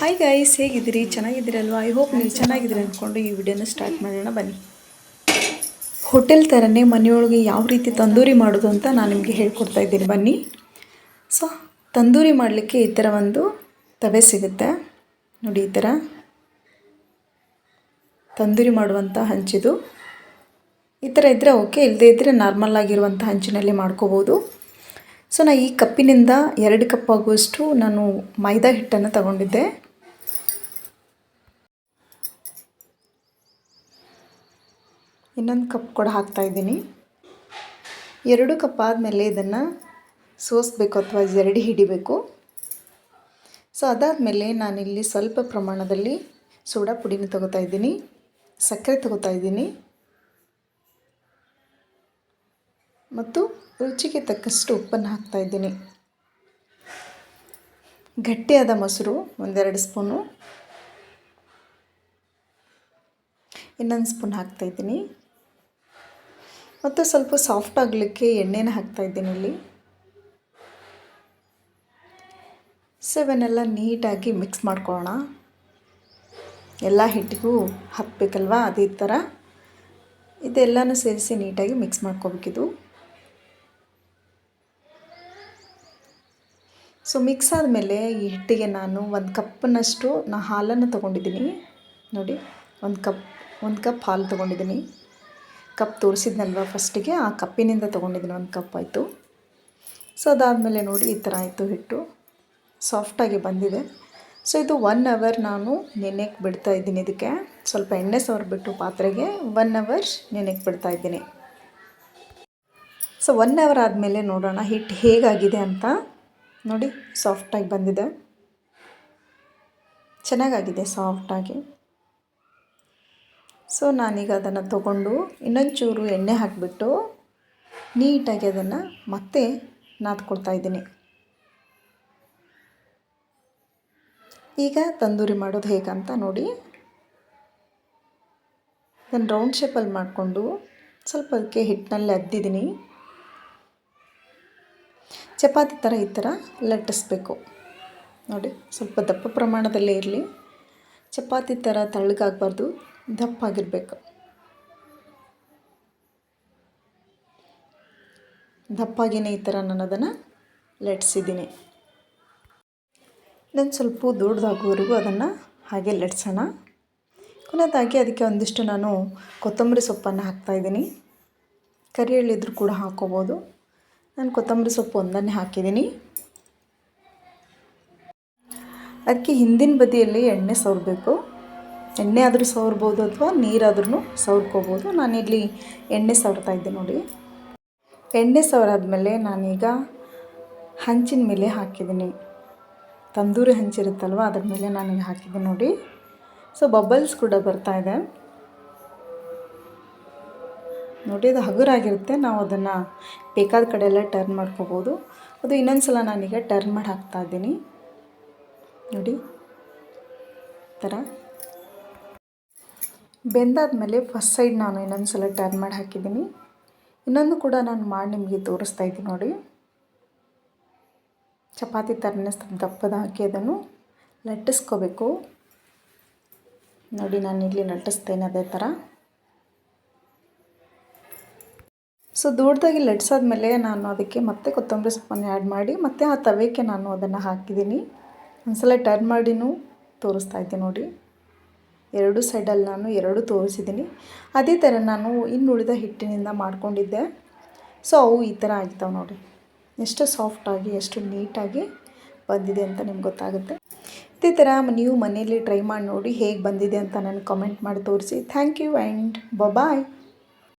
Hi guys ಹೇಗಿದ್ದೀರಿ? ಚೆನ್ನಾಗಿದ್ದೀರಲ್ವಾ? I hope ನೀವು ಚೆನ್ನಾಗಿದ್ದೀರಿ ಅಂದ್ಕೊಂಡು ಈ ವಿಡಿಯೋನ ಸ್ಟಾರ್ಟ್ ಮಾಡೋಣ ಬನ್ನಿ. ಹೋಟೆಲ್ ಥರನೇ ಮನೆಯೊಳಗೆ ಯಾವ ರೀತಿ ತಂದೂರಿ ಮಾಡೋದು ಅಂತ ನಾನು ನಿಮಗೆ ಹೇಳ್ಕೊಡ್ತಾ ಇದ್ದೀನಿ. ಬನ್ನಿ. ಸೊ ತಂದೂರಿ ಮಾಡಲಿಕ್ಕೆ ಈ ಥರ ಒಂದು ತವೆ ಸಿಗುತ್ತೆ. ನೋಡಿ ಈ ಥರ ತಂದೂರಿ ಮಾಡುವಂಥ ಹಂಚಿದು. ಈ ಥರ ಇದ್ದರೆ ಓಕೆ ಇಲ್ಲದೇ ಇದ್ದರೆ ನಾರ್ಮಲ್ ಆಗಿರುವಂಥ ಹಂಚಿನಲ್ಲಿ ಮಾಡ್ಕೋಬೋದು. ಸೊ ನಾನು ಈ ಕಪ್ಪಿನಿಂದ ಎರಡು ಕಪ್ ಆಗುವಷ್ಟು ನಾನು ಮೈದಾ ಹಿಟ್ಟನ್ನು ತಗೊಂಡಿದ್ದೆ. ಇನ್ನೊಂದು ಕಪ್ ಕೂಡ ಹಾಕ್ತಾಯಿದ್ದೀನಿ ಎರಡು ಕಪ್ ಆದಮೇಲೆ ಇದನ್ನು ಸೋಸಬೇಕು ಅಥವಾ ಜರಡಿ ಹಿಡಿಬೇಕು. ಸೊ, ಅದಾದಮೇಲೆ ನಾನಿಲ್ಲಿ ಸ್ವಲ್ಪ ಪ್ರಮಾಣದಲ್ಲಿ ಸೋಡಾ ಪುಡಿನ ತಗೋತಾ ಇದ್ದೀನಿ. ಸಕ್ಕರೆ ತಗೋತಾ ಇದ್ದೀನಿ. ಮತ್ತು ರುಚಿಗೆ ತಕ್ಕಷ್ಟು ಉಪ್ಪನ್ನು ಹಾಕ್ತಾ ಇದ್ದೀನಿ. ಗಟ್ಟಿಯಾದ ಮೊಸರು, ಒಂದೆರಡು ಸ್ಪೂನು. ಇನ್ನೊಂದು ಸ್ಪೂನ್ ಹಾಕ್ತಾಯಿದ್ದೀನಿ ಮತ್ತು ಸ್ವಲ್ಪ ಸಾಫ್ಟ್ ಆಗಲಿಕ್ಕೆ ಎಣ್ಣೆನ ಹಾಕ್ತಾಯಿದ್ದೀನಿ ಇಲ್ಲಿ. ಸೊ ಇವನ್ನೆಲ್ಲ ನೀಟಾಗಿ ಮಿಕ್ಸ್ ಮಾಡ್ಕೊಳ್ಳೋಣ. ಎಲ್ಲ ಹಿಟ್ಟಿಗೂ ಹಾಕಬೇಕಲ್ವಾ? ಅದೇ ಥರ. ಇದೆಲ್ಲನೂ ಸೇರಿಸಿ ನೀಟಾಗಿ ಮಿಕ್ಸ್ ಮಾಡ್ಕೋಬೇಕಿದು. ಸೊ ಮಿಕ್ಸ್ ಆದಮೇಲೆ ಈ ಹಿಟ್ಟಿಗೆ ನಾನು ಒಂದು ಕಪ್ನಷ್ಟು ನಾ ಹಾಲನ್ನು ತೊಗೊಂಡಿದ್ದೀನಿ. ನೋಡಿ, ಒಂದು ಕಪ್ ಒಂದು ಕಪ್ ಹಾಲು ತೊಗೊಂಡಿದ್ದೀನಿ. ಕಪ್ ತೋರಿಸಿದ್ನಲ್ವ ಫಸ್ಟಿಗೆ? ಆ ಕಪ್ಪಿನಿಂದ ತೊಗೊಂಡಿದ್ದೀನಿ ಒಂದು ಕಪ್ ಆಯಿತು. ಸೊ ಅದಾದಮೇಲೆ ನೋಡಿ ಈ ಥರ ಆಯಿತು ಹಿಟ್ಟು. ಸಾಫ್ಟಾಗಿ ಬಂದಿದೆ. ಸೊ ಇದು ಒನ್ ಅವರ್ ನಾನು ನೆನೆಗೆ ಬಿಡ್ತಾ ಇದ್ದೀನಿ ಇದಕ್ಕೆ. ಸ್ವಲ್ಪ ಎಣ್ಣೆ ಸವರ್ಬಿಟ್ಟು ಪಾತ್ರೆಗೆ ಒನ್ ಅವರ್ ನೆನೆಗೆ ಬಿಡ್ತಾ ಇದ್ದೀನಿ. ಸೊ ಒನ್ ಅವರ್ ಆದಮೇಲೆ ನೋಡೋಣ ಹಿಟ್ಟು ಹೇಗಾಗಿದೆ ಅಂತ. ನೋಡಿ ಸಾಫ್ಟಾಗಿ ಬಂದಿದೆ. ಚೆನ್ನಾಗಾಗಿದೆ ಸಾಫ್ಟಾಗಿ ಸೊ ನಾನೀಗ ಅದನ್ನು ತಗೊಂಡು ಇನ್ನೊಂಚೂರು ಎಣ್ಣೆ ಹಾಕಿಬಿಟ್ಟು ನೀಟಾಗಿ ಅದನ್ನು ಮತ್ತೆ ನಾದ್ಕೊಳ್ತಾ ಇದ್ದೀನಿ. ಈಗ ತಂದೂರಿ ಮಾಡೋದು ಹೇಗಂತ ನೋಡಿ. ನಾನು ರೌಂಡ್ ಶೇಪಲ್ಲಿ ಮಾಡಿಕೊಂಡು ಸ್ವಲ್ಪ ಅದಕ್ಕೆ ಹಿಟ್ಟಿನಲ್ಲಿ ಅದ್ದಿದ್ದೀನಿ. ಚಪಾತಿ ಥರ ಈ ಥರ ಲಟ್ಟಿಸ್ಬೇಕು. ನೋಡಿ, ಸ್ವಲ್ಪ ದಪ್ಪ ಪ್ರಮಾಣದಲ್ಲೇ ಇರಲಿ. ಚಪಾತಿ ಥರ ತಳ್ಳಗಾಗಬಾರ್ದು. ದಪ್ಪಾಗಿರಬೇಕು. ದಪ್ಪಾಗಿನೇ ಈ ಥರ ನಾನು ಅದನ್ನು ಲಟ್ಸಿದ್ದೀನಿ. ನಾನು ಸ್ವಲ್ಪ ದೊಡ್ಡದಾಗುವವರೆಗೂ ಅದನ್ನು ಹಾಗೆ ಲಟ್ಸೋಣ. ಕೊನೆಯದಾಗಿ ಅದಕ್ಕೆ ಒಂದಿಷ್ಟು ನಾನು ಕೊತ್ತಂಬರಿ ಸೊಪ್ಪನ್ನು ಹಾಕ್ತಾಯಿದ್ದೀನಿ ಕರಿ ಎಳ್ಳಿದ್ರು ಕೂಡ ಹಾಕ್ಕೋಬೋದು. ನಾನು ಕೊತ್ತಂಬರಿ ಸೊಪ್ಪು ಒಂದನ್ನೇ ಹಾಕಿದ್ದೀನಿ. ಅದಕ್ಕೆ ಹಿಂದಿನ ಬದಿಯಲ್ಲಿ ಎಣ್ಣೆ ಸವರಬೇಕು. ಎಣ್ಣೆ ಆದರೂ ಸವರ್ಬೋದು ಅಥವಾ ನೀರಾದ್ರೂ ಸವರ್ಕೋಬೋದು. ನಾನಿಲ್ಲಿ ಎಣ್ಣೆ ಸವರ್ತಾ ಇದ್ದೆ ನೋಡಿ. ಎಣ್ಣೆ ಸವರಾದಮೇಲೆ ನಾನೀಗ ಹಂಚಿನ ಮೇಲೆ ಹಾಕಿದ್ದೀನಿ. ತಂದೂರಿ ಹಂಚಿರುತ್ತಲ್ವ ಅದ್ರ ಮೇಲೆ ನಾನೀಗ ಹಾಕಿದ್ದೆ ನೋಡಿ. ಸೊ ಬಬಲ್ಸ್ ಕೂಡ ಬರ್ತಾಯಿದೆ ನೋಡಿ, ಅದು ಹಗುರಾಗಿರುತ್ತೆ. ನಾವು ಅದನ್ನು ಬೇಕಾದ ಕಡೆ ಎಲ್ಲ ಟರ್ನ್ ಮಾಡ್ಕೋಬೋದು. ಅದು ಇನ್ನೊಂದು ಸಲ ನಾನೀಗ ಟರ್ನ್ ಮಾಡಿ ಹಾಕ್ತಾ ಇದ್ದೀನಿ. ನೋಡಿ ಥರ ಬೆಂದಾದಮೇಲೆ ಫಸ್ಟ್ ಸೈಡ್ ನಾನು ಇನ್ನೊಂದು ಸಲ ಟರ್ನ್ ಮಾಡಿ ಹಾಕಿದ್ದೀನಿ. ಇನ್ನೊಂದು ಕೂಡ ನಾನು ಮಾಡಿ ನಿಮಗೆ ತೋರಿಸ್ತಾ ಇದ್ದೀನಿ ನೋಡಿ. ಚಪಾತಿ ಥರನೇ ದಪ್ಪದ ಹಾಕಿ ಅದನ್ನು ಲಟ್ಟಿಸ್ಕೋಬೇಕು. ನೋಡಿ ನಾನು ಇಲ್ಲಿ ಲಟ್ಟಿಸ್ತೇನೆ ಅದೇ ಥರ ಸೊ ದೊಡ್ಡದಾಗಿ ಲಟ್ಸಾದ್ಮೇಲೆ ನಾನು ಅದಕ್ಕೆ ಮತ್ತೆ ಕೊತ್ತಂಬರಿ ಸೊಪ್ಪನ್ನು ಆ್ಯಡ್ ಮಾಡಿ ಮತ್ತೆ ಆ ತವೆಗೆ ನಾನು ಅದನ್ನು ಹಾಕಿದ್ದೀನಿ. ಒಂದ್ಸಲ ಟರ್ನ್ ಮಾಡಿನೂ ತೋರಿಸ್ತಾ ಇದ್ದೆ ನೋಡಿ. ಎರಡು ಸೈಡಲ್ಲಿ ನಾನು ಎರಡು ತೋರಿಸಿದ್ದೀನಿ. ಅದೇ ಥರ ನಾನು ಇನ್ನುಳಿದ ಹಿಟ್ಟಿನಿಂದ ಮಾಡ್ಕೊಂಡಿದ್ದೆ. ಸೊ ಅವು ಈ ಥರ ಆಗ್ತಾವೆ ನೋಡಿ. ಎಷ್ಟು ಸಾಫ್ಟಾಗಿ ಎಷ್ಟು ನೀಟಾಗಿ ಬಂದಿದೆ ಅಂತ ನಿಮ್ಗೆ ಗೊತ್ತಾಗುತ್ತೆ. ಇದೇ ಥರ ನೀವು ಮನೆಯಲ್ಲಿ ಟ್ರೈ ಮಾಡಿ ನೋಡಿ ಹೇಗೆ ಬಂದಿದೆ ಅಂತ ನನಗೆ ಕಮೆಂಟ್ ಮಾಡಿ ತೋರಿಸಿ. Thank you and bye